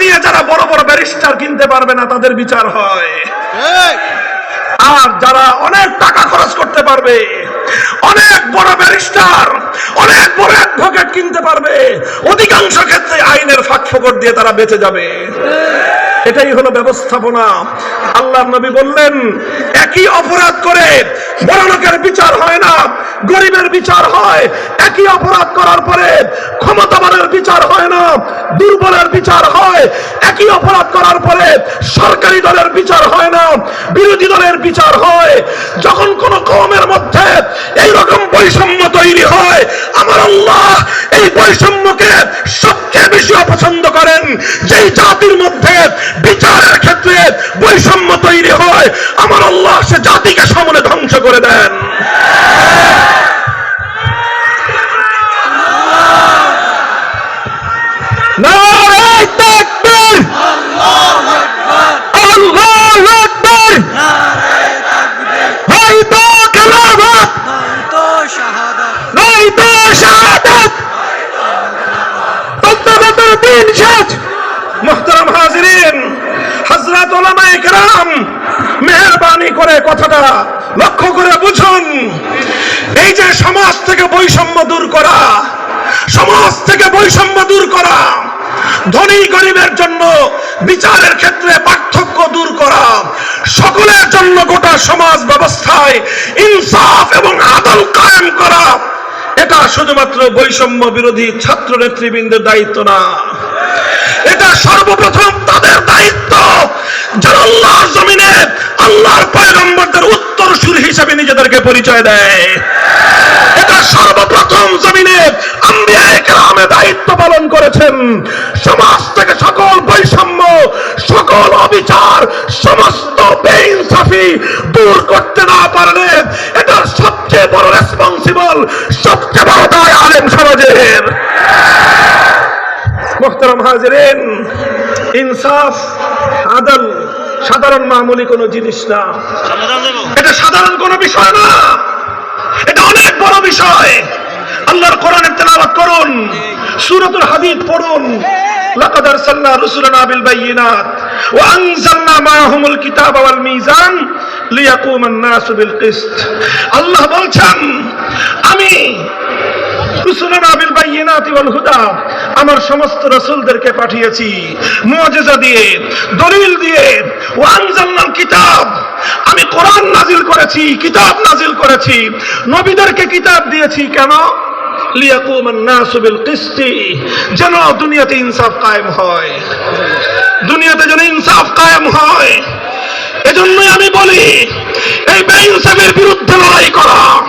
দিয়ে যারা বড় বড় ব্যারিস্টার কিনতে পারবে না তাদের বিচার হয়। আর যারা অনেক টাকা খরচ করতে পারবে অনেক বড় ব্যারিস্টার অনেক বড় অ্যাডভোকেট কিনতে পারবে অধিকাংশ ক্ষেত্রে আইনের ফাঁক ফোকর দিয়ে তারা বেঁচে যাবে। এটাই হলো ব্যবস্থাপনা। আল্লাহ নবী বললেন, একই অপরাধ করে বড় লোকের বিচার হয় না, গরিবের বিচার হয়। একই অপরাধ করার পরে ক্ষমতাবানের বিচার হয় না, দুর্বলের বিচার হয়। একই অপরাধ করার পরে সরকারি দলের বিচার হয় না, বিরোধী দলের বিচার হয়। যখন কোন কমের মধ্যে এইরকম বৈষম্য তৈরি হয়, আমার আল্লাহ এই বৈষম্যকে বিচারের ক্ষেত্রে বৈষম্য তৈরি হয় আমার আল্লাহ সে জাতিকে সমনে ধ্বংস করে দেন নারায়ে তাকবীর হযরত ওলামায়ে কেরাম মেহেরবানি করে কথাটা লক্ষ্য করে বুঝুন। এই যে সমাজ থেকে বৈষম্য দূর করা, সমাজ থেকে বৈষম্য দূর করা, ধনী গরিবের জন্য বিচারের ক্ষেত্রে পার্থক্য দূর করা, সকলের জন্য গোটা সমাজ ব্যবস্থায় ইনসাফ এবং আদল কায়েম করা, এটা শুধুমাত্র বৈষম্য বিরোধী ছাত্র নেতৃবৃন্দের দায়িত্ব না। এটা সর্বপ্রথম যারা আল্লাহর জমিনে আল্লাহর পয়গম্বরদের উত্তর সুর হিসেবে নিজেদেরকে পরিচয় দেয়। এটা সর্বপ্রথম জমিনে আম্বিয়ায়ে দায়িত্ব পালন করেছেন। সমাজ থেকে সকল বৈষম্য, সকল অবিচার, সমস্ত বেইনসাফি দূর করতে না পারলে এটা সবচেয়ে বড় রেসপন্সিবল সবচেয়ে বড় দায় আলেম সমাজের। মোহতারাম হাজিরেন, ইনসাফ, আদল সাধারণ মামুলি কোনো জিনিস না। এটা সাধারণ কোনো বিষয় না। এটা অনেক বড় বিষয়। আল্লাহর কোরআনের তেলাওয়াত করুন। সূরাতুল হাদিদ পড়ুন। লাকাদ আরসালনা রুসুলানা বিল বাইয়িনাত ওয়া আনজালনা মাআহুমুল কিতাবা ওয়াল মিজান লিয়াকুমান নাসু বিল কিসত। আল্লাহ বলছেন আমি রুসুলানা বিল বাইয়িনাতি ওয়াল হুদা আমার সমস্ত রাসূলদেরকে পাঠিয়েছি। মজেজা দিয়ে, দলিল দিয়ে, ওয়া আনজালনাল কিতাব। আমি কোরআন নাজিল করেছি, কিতাব নাজিল করেছি। নবীদেরকে কিতাব দিয়েছি কেন? যেন দুনিয়াতে ইনসাফ কায়েম হয়। দুনিয়াতে যেন ইনসাফ কায়েম হয়। এজন্যই আমি বলি, এই বেইনসাফের বিরুদ্ধে লড়াই করা।